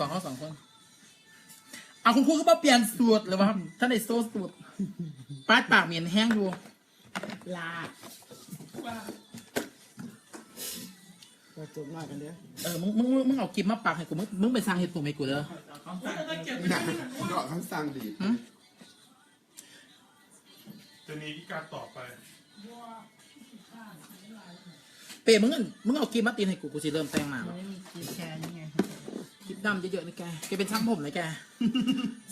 สองเขาสองคนเอาคุณครูก็มาเปลี่ยนสูตรหรือว่าท่านในโซ่สูตรปาดปากเหม็นแห้งดูลาเราจบมากกันเด้อเออมึงมึงมึงมึงเอากิมมาปากให้กูมึงมึงไปสร้างเหตุผลให้กูเด้อหนักดอกคำสั่งดีหึจะนี้พี่การต่อไป เปย์มึงอันมึงเอากิมมาตีนให้กูกูสิเริ่มแต่งหน้ามัแล้วนไม่มีกีแค่นี้ไงคลิป ดำเยอะๆนะแก แกเป็นช่างผมนะแก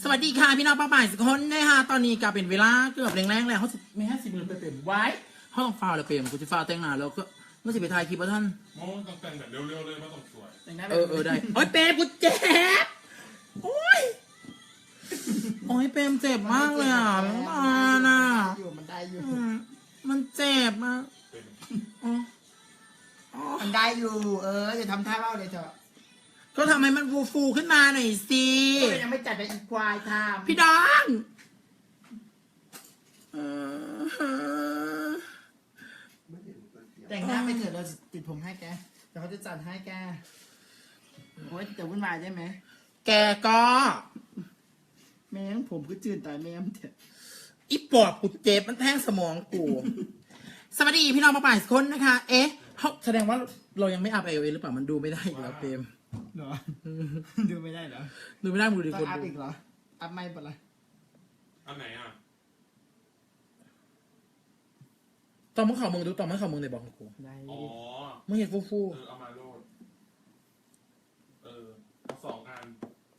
สวัสดีค่ะพี่น้องป้าป่ายสิคนนะคะตอนนี้ก็เป็นเวลาเกือบแรงๆแล้วเขาสิไม่ให้สิบหมื่นไปเปลี่ยนไว้เขาต้องฟาวเลยเปลี่ยนกูจะฟาวแต่งหน้าแล้วก็เมื่อสิไปถ่ายคลิปว่าท่านโมต้องแต่งแบบเร็วๆเลยไม่ต้องสวยแต่งหน้าเออเออได้โอ้ยเปรมกูเจ็บโอ้ยโอ้ยเปรมเจ็บมากเลยอะน้ำตาลอะอยู่มันได้อยู่อืมมันเจ็บมากเป็นอ๋ออ๋อมันได้อยู่ เออจะทำท่าเบ้าเลยเถอะ ก็ทำให้มันฟูฟูๆขึ้นมาหน่อยสิ ก็ยังไม่จัดไปอีกควายทำพี่ดองเออแต่งหน้าไปเถอะเราติดผมให้แกเดี๋ยวเขาจะจัดให้แกโอ้ยแต่วุ่นวายได้ไหมแกก็ แม่งผมก็จืดตายแม่งเถอะอีปอบกูเจ็บมันแทงสมองกู สวัสดีพี่น้องมาป่ายสคนนะคะ เอ๊ะเขาแสดงว่าเรายังไม่อัพไอโอเอหรือเปล่ามันดูไม่ได้อีกแล้วเปรม เหรอ ดูไม่ได้เหรอดูไม่ได้มึงดูดิต้อคงนอัพดูอีกเหรอ อัพไม่ปะล่ะอันไหนอะ ตอนมึงเข่ามึงดูตอนมึงเข่ามึงในบอกของกูได้อ๋อ มึงเห็นฟูฟูเออเอามาโลดเออเอาสองอัน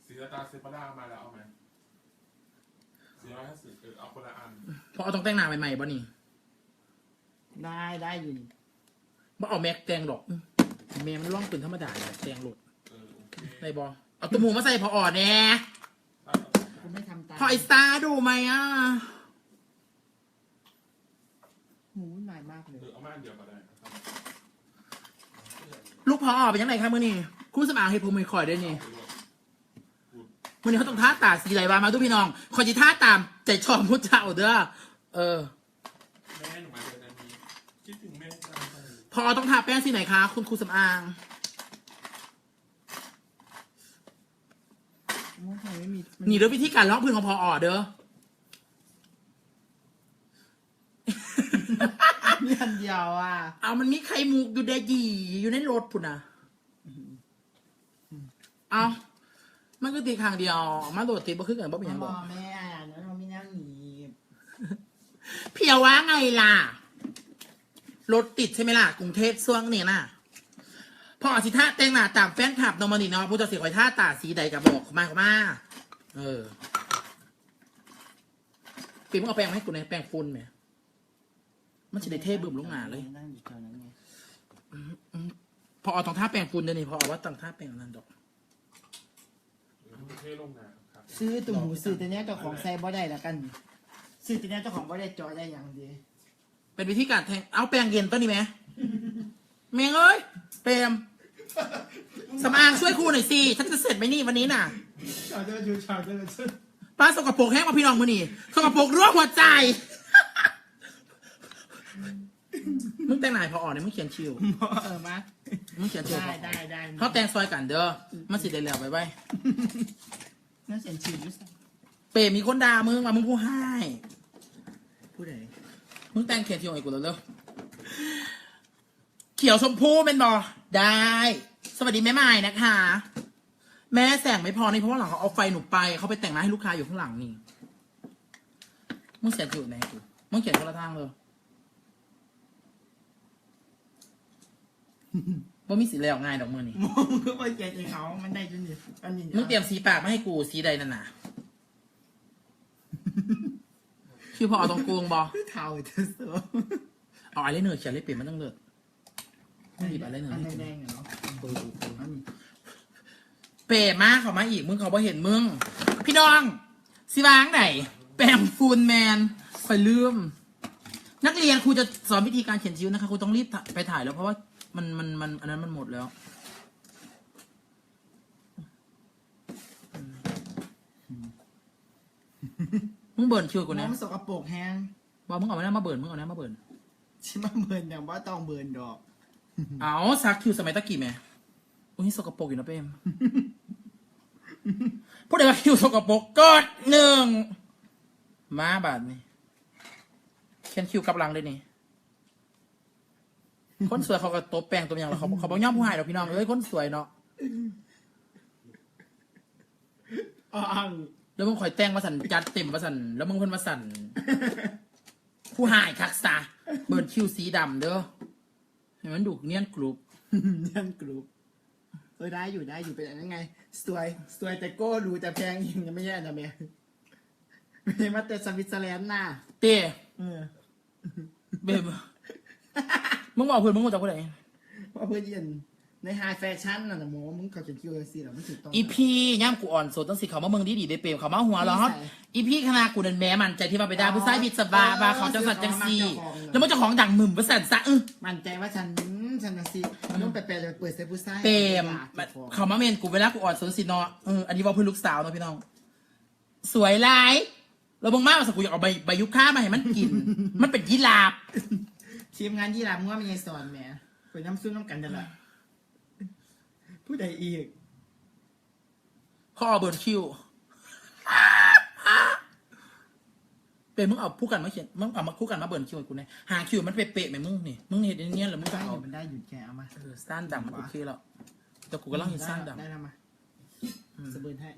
สีตาเซปาร่ามาแล้วเอาไหมสี่ร้อยห้าสิบเออเอาคนละอันพอเอาต้องแต่งหน้าใหม่ๆบ่นี่ได้ได้อยู่นี่บ่เอาแม็กแต่งดอกอื้อแม่มันร่องปืนธรรมดาเลยแต่งหลุดเออโอเค ในบอเอาตัวหมูมาใส่พออ่อนแน่ถ้ากูไม่ทำตามพอไอสตาร์ดูไหมอะหูวุ่นวายมากเลยเออเอามาอันเดียวก็ได้นะครับลูกพออ่อนเป็นยังไงครับมื่อนี่คุณสมางให้ผมมือคอยด้วยนี่เอาไปด้วยมื่อนี้เขาต้องท่าตาสีไหลบานมาทุกพี่น้องคอยจิท่าตามใจชอบพุทธเจ้าเด้อเออ แม่หนูมาเดือนอันนี้คิดถึงแม่จังเลย พอต้องทาแป้งสีไหนคะคุณครูสำอาง โอ้ยทำไมไม่มีนี่เด้อวิธีการล็อกพื้นของพออ่อเด้อ มีอันเดียวอะเอามันมีไข่มุกอยู่เดยีอยู่ในรถพุ่นนะเอามันก็ตีข้างเดียวมาโดดตีบ่คือกันบ่เป็นหยังบบ่อกแม่แล้วเราไม่นั่งหนีเพียวว่าไงล่ะ รถติดใช่ไหมล่ะ กรุงเทพช่วงนี้น่ะ พอสิท่าแต่งหน้าตามแฟนคลับนอมานีเนาะผู้จะสีคอยท่าตาสีใดกับบอกมาเขามาเออปีมึงเอาแปรงมาให้กูหน่อยแปรงฝุ่นไหมมันจะได้เทบึมลงหนาเลยนั่งอยู่แถวนั้นไงพอเอาตองท่าแปรงฝุ่นเดี๋ยวนี้พอเอาว่าตองท่าแปรงอันนั้นดอกเออประเทศลงน้ำครับ ซื้อตุ่มหูซื้อแต่เนี้ยเจ้าของใส่บ่ได้ละกัน ซื้อแต่เนี้ยเจ้าของบ่ได้จอได้อย่างเดียวเป็นวิธีการแทง เอาแปรงเย็นต้นนี้ไหม เมงเอ้ยเปรม สำอางช่วยครูหน่อยสิฉันจะเสร็จไหมนี่วันนี้น่ะ ชาเดินอยู่ชาเดินชป้าสกปรกแห้งมาพี่น้องมือนี่สกปรกรั่วหัวใจ มึงแต่งไหนพออ่อนเนี่ยมึงเขียนชิวเออมามึงเขียนชิวได้ได้ได้เขาแต่งซอยกันเด้อมันสิได้แล้วไปไว้น่าเสียงชิวด้วยซ้เปรมมีคนด่ามึงมามึงผู้ให้ำผู้ใดมึงแต่งเขียนชิวไอ้กูแล้วเร็ว เขียวชมพูเป็นบอได้ สวัสดีแม่ไม้นะคะ แม่แสงไม่พอนี่เพราะว่าหลังเขาเอาไฟหนูไปเขาไปแต่งหน้าให้ลูกค้าอยู่ข้างหลังนี่มึงเขียนชิวไหนกูมึงเขียนคนละทางเลยว่ามีสีแล้วง่ายดอกมือนี่มองก็ไปเกลียดไอ้เขามันได้จนนี่อันนี้มึงเตรียมสีปากมาให้กูสีใดนั่นน่ะคือพอเอาตรงโกงบอเท่าเธอเสือเอาอะไรเนอร์เขียนเลยเปลี่ยนมันต้องเลิศ ไม่หยิบอะไรเนอร์อันให้กูแดงๆอะเนาะเออเออเอออันนี้เปรมากเขามาอีกมึงเขาบ่เห็นมึง พี่น้องสิวางไหนแปมฟูนแมนคอยลืม นักเรียนครูจะสอนวิธีการเขียนคิ้วนะคะครูต้องรีบไปถ่ายแล้วเพราะว่ามันมันมันอันนั้นมันหมดแล้วมึงเบิร์นคิวกูน้นะองสกปรกแฮงบอกมึงเอาไว้นะมาเบิร์นมึงเอานะมาเบิร์น ชิมาเบิร์นอย่างว่าต้องเบิร์นดอก เอาซักคิวสมัยตะกี้แม่อุ้ยสกปรกอยู่นะเป้มผู้ใดว่าคิวสกปรกกดหนึ่งมาบาทนี่เขียนคิวกลับหลังเลยนี่ คนสวยเขาก็ตบแป้งตัวอย่างแล้วเขาเขาบอกย่อมผู้หายหรอกพี่น้องเอ้ยคนสวยเนาะอ๋อแล้วมึงคอยแต่งมาสั่นจัดเต็มมาสั่นแล้วมึงเพิ่นมาสั่นผู้หายคักษาเบิร์นคิวสีดำเด้อ เห็นมันดูเนียนกรุบนั่นกรุ๊ปเออได้อยู่ได้อยู่เป็นอันนั้นไง สวยสวยแต่โก้ดูแต่แพงยิงยังไม่แย่นะเมียไม่ได้มาแต่สวิตเซอร์แลนด์น่ะเต้เออเบบมึงบอกเพื่อนมึงมาจากผู้ใดเพราะเพื่อนเย็น ในไฮแฟชั่นน่ะนะโมมึงเขาจะคิวเอซีหรอไม่ถูกต้อง อีพีย่ามกูอ่อนโสดตั้งสิเขามาเมืองดีดีได้เปรมเขามาหัวเราะใช่อีพีขนาดกูนันแม้มันใจที่ว่าไปได้ผู้ชายบิดสบาบาเขาจังสัตว์จังซีเออแล้วมันเจะของดังมึมประสันซะเออมั่นใจว่าฉันฉันนะสิมันต้องแปลๆเลยเปิดเซฟผู้ชายเปรมเปิดเขามาเมนกูเวลากูอ่อนโสดสิเนาะเอออันนี้ว่าเพื่อนลูกสาวเนาะพี่น้อง สวยหลายแล้วมึงมากกว่าสกกูอยากเอาใบใบยุค่ามาให้มันกิน มันเป็นยีราบทีมงานยี่หลามึงว่ามีไงสอนแหมเปิดน้ำซุปน้ำกันจะละ ผู้ใดอีกเขาเอาเบิร์นคิว เป็นมึงเอาผู้กันมาเขียนมึงเอามาคู่กันมาเบิร์นคิวให้กูเนี่ยหาคิวมันเป๊ะๆไหมมึงนี่มึงเห็นเนี้ยหรือมึงจะได้อเอายู่มันได้อยู่แกเอามาเออสั้นดำมันโอเคแล้วแต่กูก็ล่องเห็นสั้นดำ ได้แล้วมาสะเบิร์นให้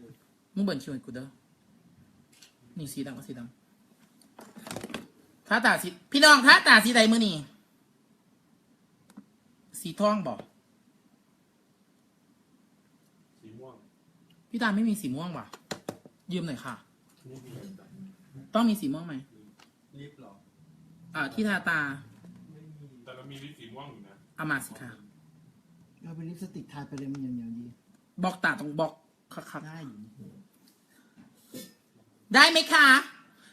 มึงเบิร์นคิวให้กูเด้อ นี่สีดำก็สีดำท่าตาสีพี่น้องท่าตาสีใดมือนี่ สีทองบอก สีม่วง พี่ตาไม่มีสีม่วงว่ะ ยืมหน่อยค่ะนี่มีต้องมีสีม่วงไหมลิฟต์หรออ่าที่ทาตาแต่เรามีลิปสีม่วงอยู่นะเอามาสิค่ะเราเป็นลิปสติกทาไปเลยมันเหนียวๆดีบอกตาตรงบอกคักได้อยู่ๆได้ไหมคะ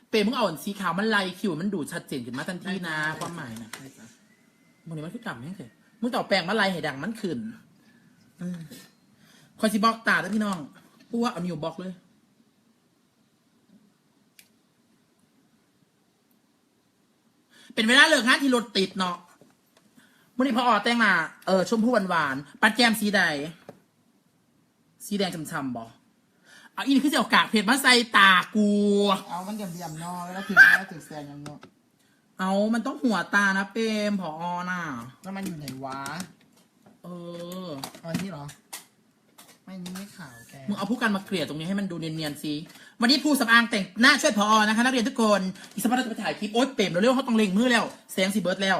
เปรมมึงเอาอันสีขาวมันไล่คิวมันดูดชัดเจนขึ้นมาทันทีนะความหมายนะใช่จ้ะมึงนี่มันคือกลับแม่งเถอะมึงต่อาแปลงมาไล่ให้ดังมันขึ้นเออคอยสิบอกตาแล้วพี่น้อง กูว่าเอานิ้วบอกเลย เป็นเวลาเลิกงานที่รถติดเนาะมื่อนี้พอออแต่งมาเออชมพู่หวานๆปัดแก้มสีใด สีแดงช่ำๆบอเอาอีนี่คือจะเอากากเพชรมาใส่ตากูเอามันเดี่ยมๆนอแล้วถึงแล้วถึงแซนยังเนาะเอามันต้องหัวตานะเปรมพออน่ะแล้วมันอยู่ไหนวะ เออตอนนี้เหรอ ไม่นี่ไม่ข่าวแกมึงเอาผู้กันมาเกลี่ยตรงนี้ให้มันดูเนียนๆสิวันนี้ผู้สำอางแต่งหน้าช่วยพออนะคะ นักเรียนทุกคน อีกสักพักเราจะไปถ่ายคลิปโอ๊ยเปรมเร็วๆเขาต้องเล็งมือแล้วแสงสีเบิร์ดแล้ว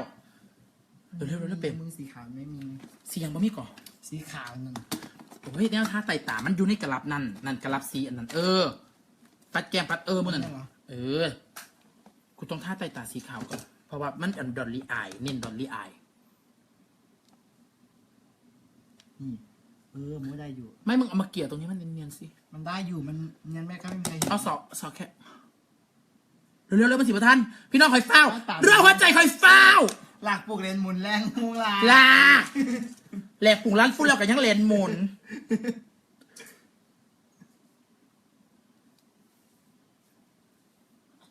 เร็วๆเร็วๆเปรมมึงสีขาวไม่มีสียังบ่มีก่อนสีขาวหนึ่งโอ้ยแนวท่าไต่ตา มันอยู่ในกระลับนั่นนั่นกระลับสีอันนั้น เออ ปัดแก้มปัดเออมันนั่นเหรอเออกูต้องท่าไต่ตาสีขาวก่อนเพราะว่ามันอันดอลลี่อายเน้นดอลลี่อายนี่ เออมันได้อยู่ ไม่มึงเอามาเกลี่ยตรงนี้มันเนียนๆสิมันได้อยู่มันงั้นแม่ก็ไม่มีใครเห็น เอาสอบสอบแค่เร็วๆเร็วๆเป็นสิบท่านพี่น้องคอยเฝ้า ตาม เรื่องหัวใจคอยเฝ้า หลักปลูกเลนหมุนแรงมูลาลาแหลกปุ่งร้านฟุ้นแล้วกันยังเลนหมุน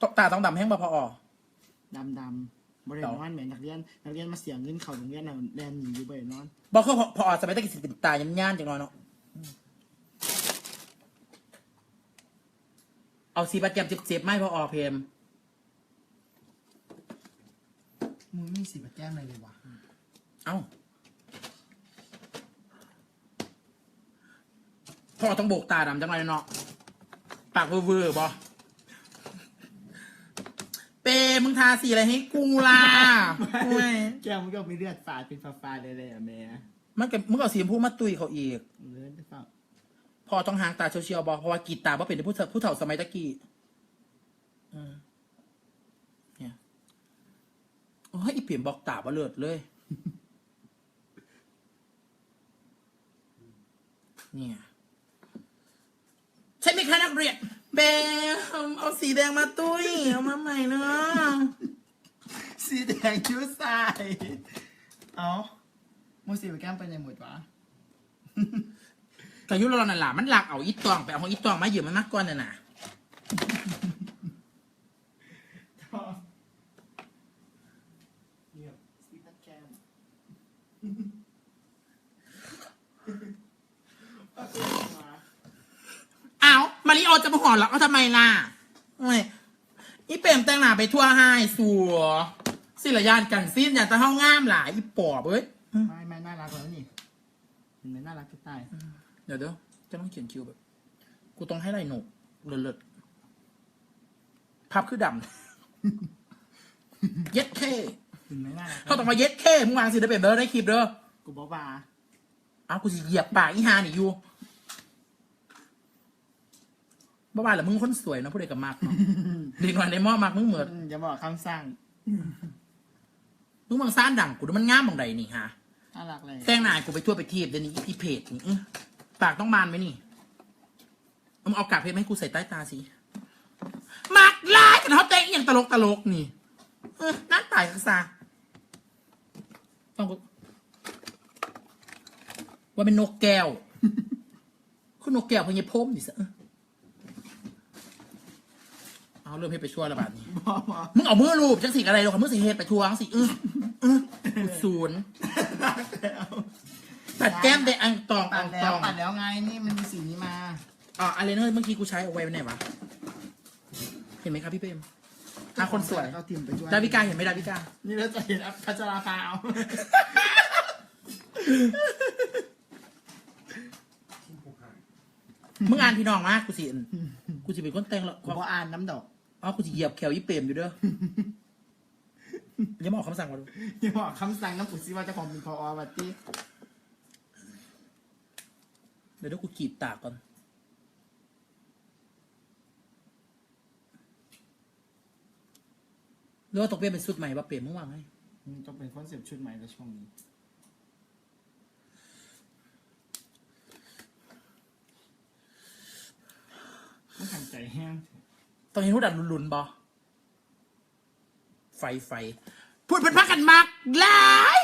ตกตาต้องดำแห้งบ่พออดำดำๆ บริเวณนอนเหมือนนักเรียนนักเรียนมาเสียเงินเขาโรงเรียนน่ะแดนหนีอยู่บริเวณนอนบอกเขาพอพออจะไม่ได้กินสิเป็นตายันย่านจังน้อยเนาะเอาสีประแจมเจ็บๆไม่พออเพมมึงไม่มีสีมาแก้มอะไรเลยวะเอ้าพ่อต้องโบกตาดำจังเลยเนาะปากเวอร์ๆบอ เปมึงทาสีอะไรให้กูล่ะโอ้ยแก้มมึงก็มีเลือดฝาดเป็นฟ้าๆเลยเลยอะแม่มันกับมึงเอาสีชมพูมาตุยเขาอีก เลือดฝาดพอต้องหางตาเชียวๆบอเพราะว่ากรีดตาเพราะเป็นผู้เฒ่าผู้เฒ่าสมัยตะกี้อืมเนี่ยโอ้ยอีเปลี่ยนบอกตาบ่เลิศเลย เนี่ย ใช่ไหมคะนักเรียนเบมเอาสีแดงมาตุ้ยเอามาใหม่เนาะสีแดงคิ้วใสเอามูสีมาแก้มไปในหมดวะแต่ยุโรนั่นล่ะมันหลักเอาอีตองไปเอาของอีตองมาเหยืมมันมากก่อนน่ะนะ สีตะแก้ม มาริโอจะมาหอนหรอกเอาทำไมล่ะโอ้ยอีเปรมแต่งหน้าไปทั่วให้สัวศิลยานกันสิ้นอย่างตะเฮางามหลายอีปอบเอ้ยไม่ไม่น่ารักแล้วนี่เห็นไหมน่ารักจะตายเดี๋ยวเดี๋ยวจะต้องเขียนคิวแบบ กูต้องให้ไรหนุกเลิศๆภาพคือดำเย็ดเท่เห็นไหมน่ารักเขาต้องมาเย็ดเท่มึงวางสิได้เป็นเด้อได้คลิปเด้อกูบอกว่าอ้าวกูสิเหยียบปากอีฮานี่อยู่ บ้าบ้าเหรอมึงคนสวยเนาะผู้ใดกับมากเนาะเด็กหน่อยในหม้อมากมึงเหมือนอืมอย่าบอกคำสั่งมึงบางซ่านดังกูดูมันงามบางใดนี่ฮะ น่ารักเลยแต่งหน้ากูไปทั่วไปทีบเดี๋ยวนี้อีพีเพจนี่อื้อปากต้องบานไหมนี่เอามึงเอากากเพชรมาให้กูใส่ใต้ตาสิมักลายกันเขาแต่งอหย่างตลกตลกนี่ เออนั่นตายซะต้องกูว่าเป็นนกแก้วคือนกแก้วพญพรมนี่ซะเออ เอาเริ่มให้ไปชั่วระบาดนี้บอกบอกมึงเอามือรูปจังสิอะไรหรอกมือสิเฮ็ดไปทวงสิเออเออกูศูนย์ตัดแก้มได้อังตองปัอัดงแล้ตวองปัดแล้วไงนี่มันมีสีนี้มา อ่าอะไรเนอะเมื่อกี้กูใช้เอาไว้ไหนวะ เห็นไหมครับพี่เปรมหาคนสวยเอาทีมไปช่วยดาวิกาเห็นไหมดาวิกา นี่เราจะเห็นพัชราภาเอา มึงอ่านพี่น้องมากกูสิกูสิเป็นคนแต่งแล้วกูบอกอ่านน้ำดอก อ๋อกูสิเหยียบแขวยี่เปรมอยู่เด้ออยังมาออกคำสั่งมาดูอย่าบอกคำสั่งน้ำปุ๋ยซิว่าเจะของเป็นพอวัตตี้เดี๋ยวเดี๋ยวกูกรีดตากก่อน หรือว่าตกเปรมเป็นสุดใหม่ป่ะเปรมมึงวางไงมันต้องเป็นคอนเซปต์ชุดใหม่ในช่วงนี้ ต้องทำใจแห้ง ตอนนี้ทุกดันลุนๆบอไฟไฟพูดเป็นพักกันมากหลาย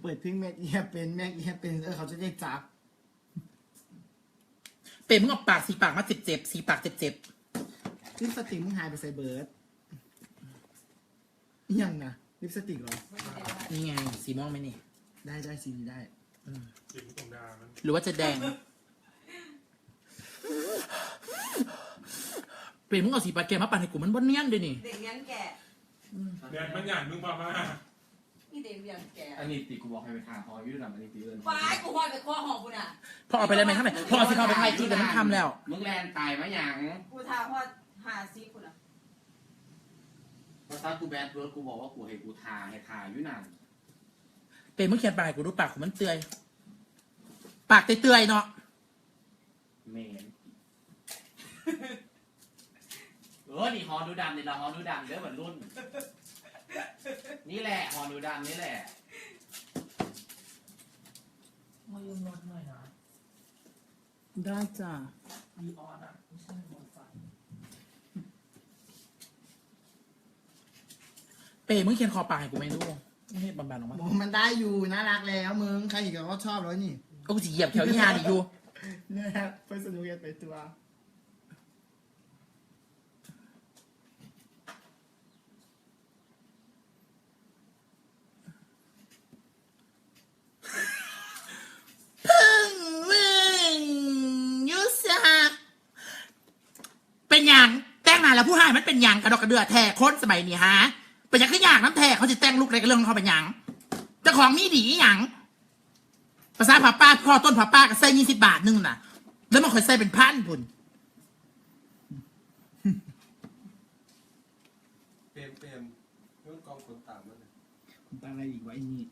เปิดเพลงแม็กเอียเป็นแม็กเอียเป็นเออเขาจะได้จับเปรมมึงเอาปากสีปากมาเจ็บเจ็บๆสีปากเจ็บเจ็บลิปสติกมึงหายไปใส่เบิร์ดอิหยังนะลิปสติกเหรอ ๆนี่ไง สีม่วงไหมนี่ได้ได้สีนี้ได้เด็กตรงดามัน หรือว่าจะแดง เปรมมึงเอาสีปากแกมาปั่นให้กูมันบนเนียนเลยนี่ เด็กเลี้ยงแก่เนี่ยมันหยาดมึงมามานี่เด็กเลี้ยงแก่อันนี้ติกูบอกให้ไปทางพอยืดหลังอันนี้ตีเอิญฟ้ายกูหอยไปข้อหอมกูน่ะพอเอาไปเลยไหมครับไหนพอเอาสิเขาไปไทยจีแต่มันทำแล้ว มึงแลนตายมะยังกูทาพอดหาซีกูน่ะภาษากูแบดเวิร์ดกูบอกว่ากูให้กูทาให้ทาอยู่นั่นเปรมมึงเขียนปากให้กูดูปากของมันเตอย ปากเตอยๆเนาะเมนเออนี่ฮอดูดำนี่เราฮอดูดำเด้อเหมือนรุ่น นี่แหละฮอดูดำนี่แหละมายืมรถหน่อยนะได้จ้ะมีออนอะไม่ใช่รถไฟเปรมมึงเขียนคอปากให้กูไหมลูกไม่ให้บานๆออกมาบอกมันได้อยู่น่ารักแล้วมึงใครอีกก็ชอบแล้วนี่ก็กูจะเหยียบแถวยี่ห้าดิอยู่เนี่ยเพื่อนสนุกกันไปตัว พึ่งมึงยุสาเป็นหยังแต่งงานแล้วผู้ให้มันเป็นหยัง กระดอกกระเดือแท้คนสมัยนี้ฮะเป็นหยังขึ้นยากน้ำแท้เขาจะแต่งลูกอะไรกันเรื่องของเขาเป็นหยังเจ้าของมีดีอหยังภาษาผับป้าพ่อต้นผับป้าก็ใส่ยี่สิบบาทนึงน่ะ แล้วมันคอยใส่เป็นพันพุ่นเปรมเปรมเรื่องกองขนตามมันน่ะคุณตาอะไรอีกวะไอ้นี่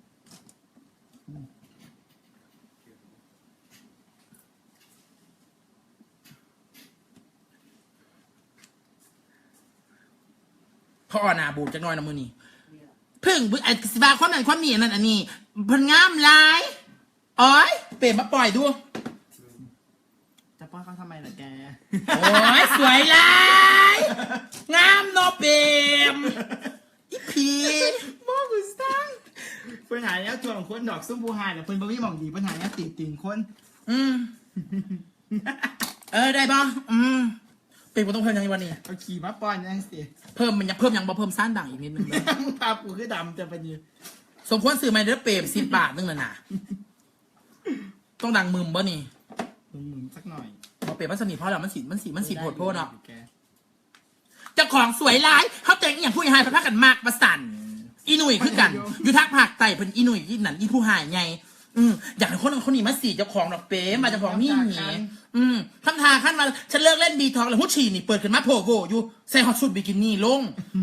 อหนาบูดจักหน้อยนะมือนี่พึ่งไอ้สิบาความนั้นความนี้อันนั่นอันนี้เพันงามหลายอ้อยเปลี่ยนมาปล่อยดู จะป้อนเขาทำไมล่ะแก โอ้ยสวยหลายงามเนอะเปรมอีพีมองกูสร้างปัญหาเนี้ยตัวของคนดอกส้มบูหายเนี่ยเพิ่นบ่มีหม่องดีปัญหาเนี้ยติดติ่งคน อืม เออได้ป่ะอืม เปรมกูต้องเพิ่มยังไงวันนี้ เอาขี่มาป้อนยังสิเพิ่มมันยังเพิ่มยังบ่เพิ่มสั้นด่างอีกนิดนึงเลยมึงพาปูคือดำจะไปดีสมควรซื้อไหมเด้อเปรมสิบบาทนึงน่ะนะต้องดังมึมบ่นี่เอมึงมึงสักหน่อยพอเปลี่ยนมันสนิทเพราะอะไรมันสีมันสีมันสีโผดโพดเนาะแกเจ้าของสวยร้ายเขาแต่งอหย่างผู้หายพักกันมากประสันอีหนุ่ยคือกัน อยู่ทักผักไต่เพิ่นอีหนุ่ยอีนั่นอีผู้หายไง อืมอยากให้คนนั้นคนนี้มาสีเจ้าของดอกเป๊ะมาเจ้าของนี่หนีอืมทำทาขั้นมาฉันเลิกเล่นบีทอกแล้วผู้ฉี่นี่เปิดขึ้นมาโผล่โผล่อยู่ใส่ฮอตชุดบิกินี่ลง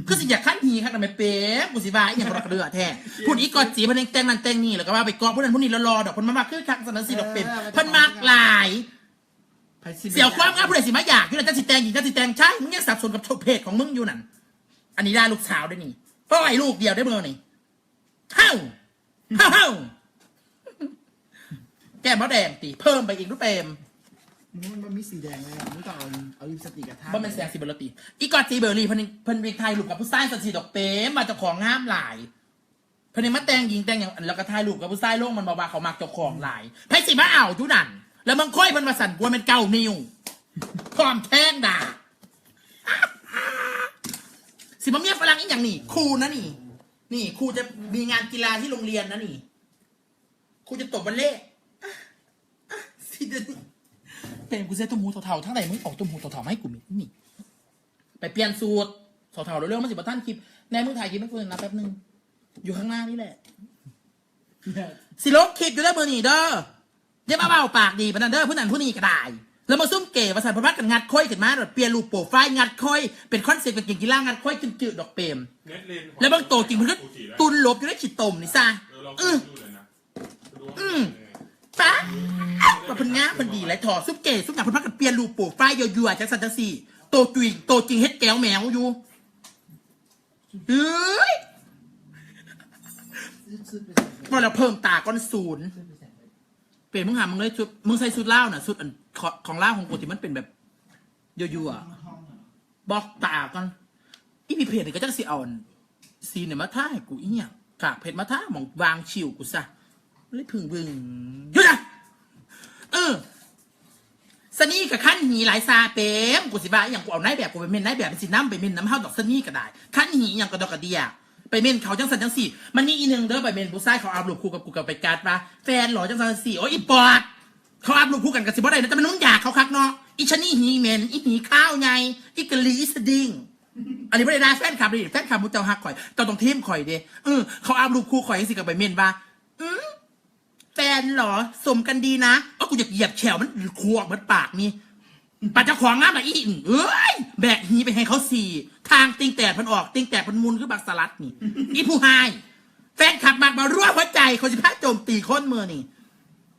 คือสิอยากขั้นหีขั้นทำไมเป๊ะกูสิว่าอหย่างกระเรือแท้พูดอีกกอจีเพิ่นแต่งนั่นแต่งนี่แล้วก็ว่าไปกอผู้นั้นผู้นี้รอๆดอกเพิ่นมามาคือคักสนันสีดอกเป็นเพิ่นมากหลายไปสิเสี่ยวความงามผู้ใดสิมาอยากอยู่นั่นจะสิแตงหญิงจะสิแตงใช่มึงยังสับสนกับเพจของมึงอยู่นั่นอันนี้ได้ลูกสาวได้นี่ปล่อยลูกเดียวได้เบอร์นี่เฮ้าเฮ้าเฮ้า แก้มมะแดงตีเพิ่มไปอีกรูปเปรมมึงมันมีสีแดงเลยอะมึงต้องเอาเอาลิปสติกกระทาว่ามันแสงสีเบอร์ตีอีกอดจีเบอร์รี่เพิ่นเพิ่นไปถ่ายรูปกับผู้ชายสันสีดอกเปรมมาเจ้าของงามหลายเพิ่นนี่มาแต่งหญิงแต่งอย่างอันแล้วก็ถ่ายรูปกับผู้ชายลงมันบอกว่าเขามักเจ้าของหลายไพ่สิมาเอาจุดันแล้วมันค่อยเพิ่นมาสั่นกวนเป็นเก้านิ้วความแท่งด่าสิมาเมียฝรั่งอีกอย่างนี่ครูนะนี่ นี่ครูจะมีงานกีฬาที่โรงเรียนนะนี่ครูจะตบบัลเล่ต์ อะอะสิเดยวนี่เป็นกูเซ็ตตัวหมูเถาๆทั้งไหนมึงออกตัวหมูเถาๆมาให้กูมีนี่ไปเปลี่ยนสูตรเถาๆเร็วๆมาสิบัท่านคลิปแน่มึงถ่ายคลิปให้กูหนึ่งนะแป๊บนึงอยู่ข้างหน้านี่แหละสิลบคลิปอยู่ได้เบอร์นี่เด้ออย่ามาเบาปากดีปานนันเด้อผู้นั้นผู้นี้ก็ได้แล้วมาซุ่มเก๋ประสานพพัดกันงัดค่อยขึ้นมาแบบเปลี่ยนรูปโปรไฟล์งัดค่อยเป็นคอนเซ็ปต์เป็นเก่งกีฬางัดค่อยจืดๆดอกเปรมเน็ตเลนแล้วบางโตจริงมันก็ตุนลบอยู่ในขีดตมนี่ซ่าเออลองอื อดูเลยนะดูว่าอืมป๊ามาเพิ่นงามเพิ่นดีไรถอดซุปเก๋ซุปหนักเพิ่นพักกันเปลี่ยนรูปโปรไฟล์ยั่วๆจากสันจังสี่โตจริงโตจริงเฮ็ดแก้วแมวอยู่เฮ้ยพอเราเพิ่มตาก้อนศูนย์เปลี่ยนมึงหามึงเลยชุดมึงใส่ชุดเล่าน่ะชุดอันของของเล่าของกูที่มันเป็นแบบยั่วๆอะห้องอะบอกตาก่อนอีพีเพจนี่ก็จะสิเอาอันซีเนี่ยมาท่าให้กูอีเนี่ยกากเพจมาท่าหมองวางชิวกูซะ เลยพึ่งบึงหยุดอะเออสนี่กับขั้นหีหลายซาเปมกูสิบ้าอย่างกูเอานาแบบกูไปเม่นนาแบบเป็นสีน้ำไปเม่นน้ำเฮาดอกสนี่ก็ได้ขั้นหีอย่างกระดอกกระเดียไปเมนเขาจังสันจังสี่มันนี่อีหนึ่งเด้อไปเมนผู้ชายเขาอัพรูปคู่กับกูกับไปการ์ดปะแฟนเหรอจังสันสี่โอ้ยอีปอดเขาอัพรูปคู่กันกับสิบ่ได้นะแต่มันนุ่งอยากเขาคักเนาะอีชะนี่หีเมนอีหีข้าวไงอีกะลีอีสดิ้งอันนี้ไม่ได้แฟนคลับดิแฟนคลับมุจเจ้าฮักข่อยเจ้าต้องทีมข่อยเด้เออเขาอัพรูปคู่ข่อยสิกับไปเมนว่าอืม แฟนเหรอสมกันดีนะเอ้ากูจะเหยียบแฉวมันควงมันปากนี่ปาเจะของงามละอีอิ่นเอ้ยแบกหีไปให้เขาสี่ทางติงแตดพันออก ติงแตดพันมุนคือบักสลัดนี่ อีผู้หายแฟนคลับมากมารั่วหัวใจเขาสิพาโจมตีคนเมือนี่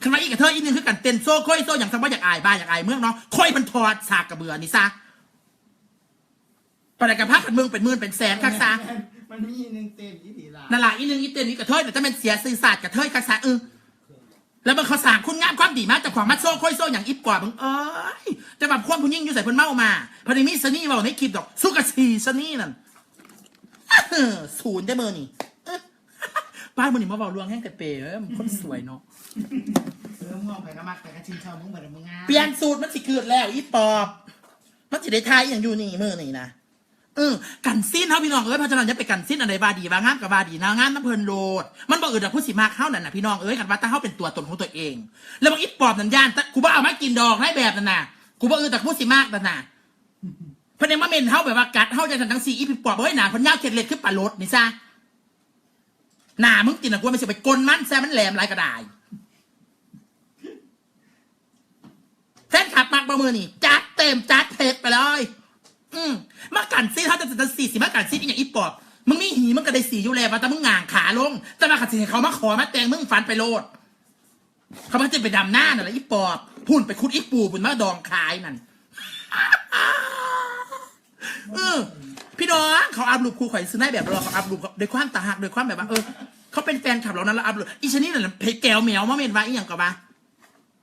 ขึ้นมาอีกกับเธออีกหนึงคือกันเต้นโซ่ค่อยโซ่อย่างสังว่าอยากอายบ้านอยากอายเมืองเนาะค่อยมันถอดสากกระเบือนี่ซะปะไรกับพักกันเมืองเป็นหมื่นเป็นแสนคักซะ มันมีหนึ่งเต็มยี่ดีละ นั่นแหละอีกหนึงอีเต้นนี่กับเธอแต่จะเป็นเสียสื่อศาสตร์กับเธอคักซะเออ แล้วมันเขาสร้างคุณงามความดีมากจากความมัดโซ่ค่อยโซ่อย่างอิบกว่ามึงเอ้ยจะแบบความผู้ยิ่งอยู่ใส่เพิ่นเมามาพอดีมีสนี่เว่าในคลิปดอกสู้กับสีสนี่นั่นเออศูนย์ได้เบอร์นี่เอ้อป้านมันนี่มาเบาลวงแห้งแต่เปย์เอ้ยมันคนสวยเนาะเออมึงเอาไปก็มักแต่กระชินชอบมึงเหมือนมึงงามเปลี่ยนสูตรมันสิเกิดแล้วอีปอบ มันสิได้ทายอหย่างอยู่นี่มือนี่นะ เออกันสิ้นเฮาพี่น้องเอ้ยเพราะฉะนั้นอย่าไปกันสิ้นอะไรบาดีบางามกับบาดีนะงามน้ำเพลินโลด มันบ่อื่นแต่ผู้สิมากเฮานั่นน่ะพี่น้องเอ้ยกันว่าถ้าเฮาเป็นตัวตนของตัวเอง แล้วบางอีปอบนั่นย่านแต่กูบ่เอามากินดอกให้แบบนั่นน่ะกูบ่อื่นแต่ผู้สิมากนั่นน่ะเพิ่นยังมาเมนเฮาแบบว่ากัดเฮาจังซั่นจังซี่อีพี่ปอบเอ้ยหนาเพิ่นยาวเข็ดเล็ดคือปลาโลดนี่ซะหนามึงติดน่ะกูว่ามันสิไปกลนมันแซ่มันแหลมหลายกระดายแฟนคลับมากประมือนี่จัดเต็มจัดเผ็ดไปเลย อืมมากันซีเขาจะจะสี่สิมากันซีอย่างอีปอบมึงมีหีมึงก็ได้สีอยู่แล้วแต่มึงง่างขาลง แต่มาขัดสิให้เขามาขอมาแตงมึงฟันไปโลด เขามาจะไปดำหน้าน่ะแหละอีปอบพุ่นไปคุดอีปูพุ่นมาดองขายนั่นเออพี่น้องเขาอัพรูปครูข่อยซื้อได้แบบเราเขาอัพรูปโดยความตาหักโดยความแบบว่าเออเขาเป็นแฟนคลับเรานั้นแล้วอัพรูปอีชนี่น่ะเพจแก้วแมวมาเมนว่าอีหยังกับว่า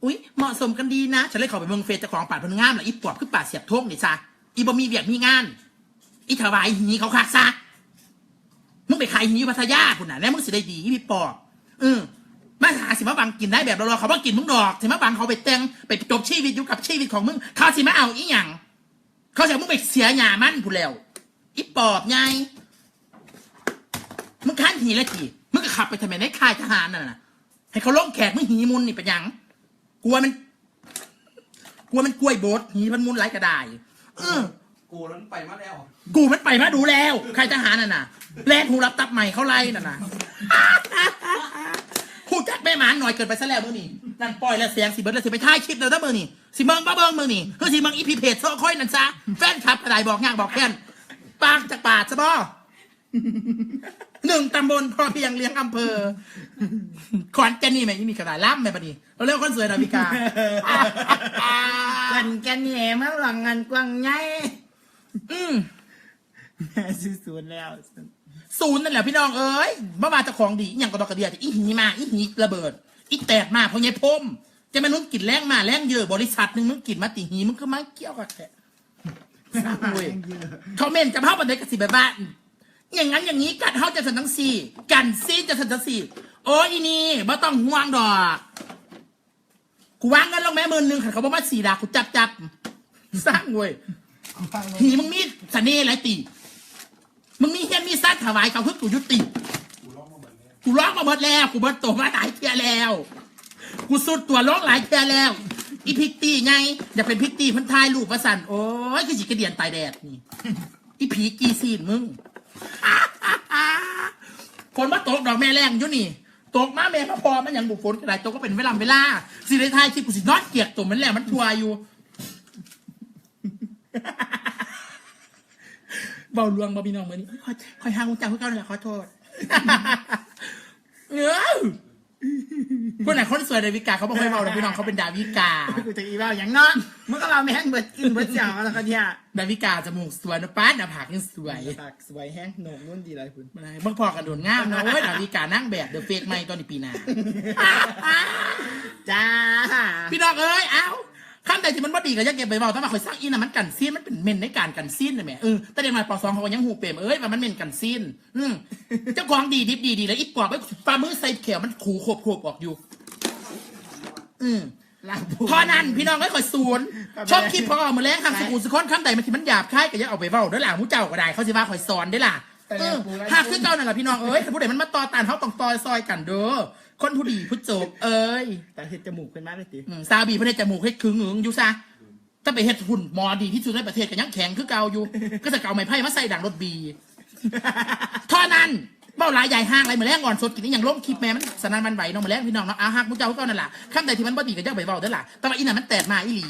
อุ้ยเหมาะสมกันดีนะฉันเลยขอไปเมืองเฟสจะของป่าดพนงามหละอีปอบคือป่าดเสียบทงนี่ซะ อีบอมีเวียกมีงาน อีถวายหีเขาคักซะมึงไปขายหีพัทยาคุณน่ะแล้วมึงสิได้ดีอีพี่ปอบเออมาหาสิมาบังกินได้แบบเราๆเขาว่ากินมึงดอกสิมาบังเขาไปแต่งไปจบชีวิตอยู่กับชีวิตของมึงเขาสิมาเอาอีหยังเขาจะมึงไปเสียหยามันพูดแล้วอีปอบไงมึงคันหีละทีมึงก็ขับไปทำไมในค่ายทหารนั่นน่ะให้เขาล้มแขกมึงหีมุนนี่เป็นยังกลัวมันกลัวมันกล้วยโบดหีมันมุนไหลกระดาย เออกูนั้นไปมาแล้วกูมันไปมาดูแล้ว ใครทหารน่ะน่ะแลกหูรับตับใหม่เขาไล่น่ะน่ะพูดจักแม่หมาหน่อยเกินไปซะแล้วมือนี่นั่นปล่อยแล้วเสียงสิเบิร์ดแล้วสิไปถ่ายคลิปแล้วนะมือนี่สิเมิงบ้าเบิงมือนี่คือสิเมิงอีพีเพจโซ่ค่อยนั่นซะแฟนคลับกระไดบอกย่างบอกแค่นปากจากปาดซะบ่ หนึ่งตำบลพอเพียงเลี้ยงอำเภอ ขอนแก่นนี่แม่งมีกระดาษล่ำแม่ปะนี่เราเรียกคนสวยดาวิกา กันกันแหน่มาหลังงานกว้างใหญ่อืมแม่ซื้อศูนย์แล้วศูนย์นั่นแหละพี่น้องเอ้ยบ่มาเจะของดีอหย่างกระดอกกระเดียจะอีหีมาอีหีระเบิด อีแตกมาเพราะไงพมจะมานุ่นกินแรงมาแรงเยอะบริษัทหนึ่งมึงกินมาตีหีมึงก็มาเกี่ยวกับแก สร้างเว้ยเขาเมนจะเท่าบันไดกสิแบบว่า อย่างนั้นอย่างนี้กัดเท่าจะสันทั้งสี่กันซีจะสันทั้งสี่โอ้ยอีนี่บ่ต้องห่วงดอกกูวางเงินลงแม่มื่นหนึ่งขันเขาบอกว่าสี่ดากูจับจับสร้างเว้ยหีมึงมีเสน่ห์ไรตีมึงมีเฮียมีซัดถวายเขาเพื่อกูยุติกูร้องมาหมือกมาหมดแล้ว กูเบิดตัวมาหลายเทียแล้ว กูสุดตัวร้องหลายเทียแล้ว อีพิกตี้ไงอย่าเป็นพิกตี้พันทายลูกประสันโอ้ยคือจิกระเดียนตายแดดนี่ อีผีกีซีนมึง คนมาตกดอกแม่แรงอยู่นี่ ตกมาแม่พระพอมันยังบุกฝนกระไรตกก็เป็นเวลาเวลาสิได้ทายที่กูสินอดเกียกตัวมันแหละมันทัวอยู่เบาลวงบาบีน้องเหมือนนี้คอยคอยห่างวงจากพวกเก้าเลยขอโทษเอ้อ คนไหนคนสวยดาวิกาเขาบอกให้เบาเลยพี่น้องเขาเป็นดาวิกากูจะอีบ้าอย่างเนาะมึงก็เราแม่งเบิดกินเบิดเสียวแล้วก็เนี่ยดาวิกาจมูกสวยนะป้าหน้าผากยังสวยปากสวยแห้งโหนกนุ่นดีเลยคุณมาเลยเมื่อพอกันโดนง่ามนะโอ้ยดาวิกานั่งแบบเดอะเฟกไม่ตอนนี้ปีหน้าจ้าพี่น้องเอ้ยเอ้า ข้ามใดที่มันบ่ดีก็อยังเก็บไปเบาถ้ามาคอยสร้างอินน่ะมันกันซีนมันเป็นเมนในการกันซีนเลยแหม่เออแต่เด็กมาปอสองเขาก็ยังหูเปรมเอ้ยว่ามันเมนกันซีนอืมเจ้าของดีดิบดีดีแล้วอีปอบไอ้ปลามือใส่เขียวมันขู่โขบโขบออกอยู่ อืม ลาบู เพราะนั้นพี่น้องไม่คอยศูนย์ชอบคลิปพอเอามาแล้งคำสกุลสกอนคำใดมันที่มันหยาบคายก็ยังเอาไปเว้าเด้อล่ะมูเจ้าก็ได้ เขาสิว่าคอยสอนได้อล่ะ เออหากคือเก่านั่นแหละพี่น้องเอ้ยถ้าผู้ใดมันมาต่อตานเขาต้องต่อซอยกันเด้อคนผู้ดีผู้โจบเอ้ยแต่เห็ดจมูกขึ้นมาเลยติอืมซาบีเพื่อให้จมูกให้คึงหึงอยู่ซะถ้าไปเฮ็ดหุ่นหมอดีที่สุดในประเทศก็ยังแข็งคือเก่าอยู่ ก็จะเก่าไม้ไผ่มาใส่ดังรถบีเท่านั้นเบ้าหลายใหญ่ห้างอะไรเหมือนแรงอ่อนสดกินนี่อย่างล้มคลิปแม่มันสนานมันไหวเน้องเหมือนแรงพี่น้องเนาะอาฮักมุเจ้าก็นั่นแหละคำใดที่มันบ่ดีก็จะไปเบาเด้อล่ะแต่ว่าอีนั่นมันแตกมาอีหลี